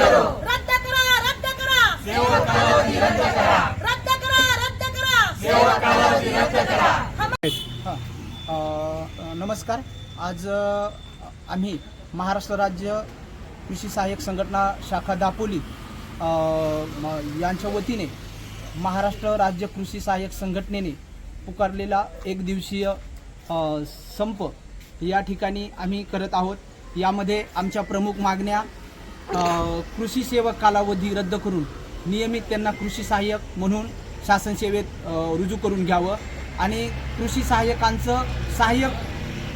मांगे रद्द करा रद्द करा। रद्द करा। रद्द करा हम हां. अ, नमस्कार. आज आम्ही महाराष्ट्र राज्य कृषी सहाय्यक संघटना शाखा दापोली यांच्या वतीने महाराष्ट्र राज्य कृषी सहाय्यक संघटनेने पुकारलेला एक दिवसीय संप या ठिकाणी आम्ही करत आहोत. यामध्ये आमच्या प्रमुख मागण्या कृषी सेवक कालावधी रद्द करून नियमित त्यांना कृषी सहाय्यक म्हणून शासन सेवेत रुजू करून घ्यावं आणि कृषी सहाय्यकांचं सहाय्यक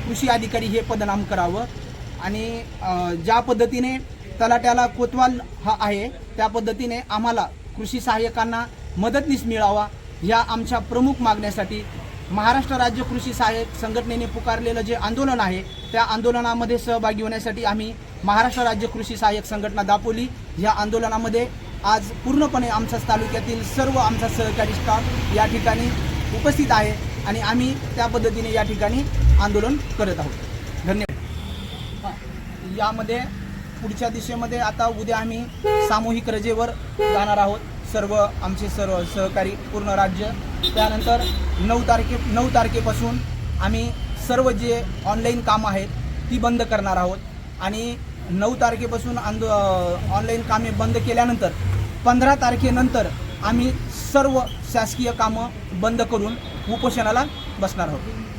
कृषी अधिकारी हे पदनाम करावं. आणि ज्या पद्धतीने तलाट्याला कोतवाल हा आहे त्या पद्धतीने आम्हाला कृषी सहाय्यकांना मदतनीस मिळावा ह्या आमच्या प्रमुख मागण्यासाठी महाराष्ट्र राज्य कृषी सहाय्यक संघटनेने पुकारलेलं जे आंदोलन आहे त्या आंदोलनामध्ये सहभागी होण्यासाठी आम्ही महाराष्ट्र राज्य कृषी सहाय्यक संघटना दापोली. ह्या आंदोलनामध्ये आज पूर्णपणे आमच्याच तालुक्यातील सर्व आमचा सहकारी स्टाफ या ठिकाणी उपस्थित आहे आणि आम्ही त्या पद्धतीने या ठिकाणी आंदोलन करत आहोत. धन्यवाद. यामध्ये पुढच्या दिशेमध्ये आता उद्या आम्ही सामूहिक रजेवर जाणार आहोत. सर्व आमचे सर्व सहकारी पूर्ण राज्य. त्यानंतर नऊ तारखे नऊ तारखेपासून आम्ही सर्व जे ऑनलाईन कामं आहेत ती बंद करणार आहोत. आणि नऊ तारखेपासून आंदो ऑनलाईन कामे बंद केल्यानंतर पंधरा तारखेनंतर आम्ही सर्व शासकीय कामं बंद करून उपोषणाला बसणार आहोत.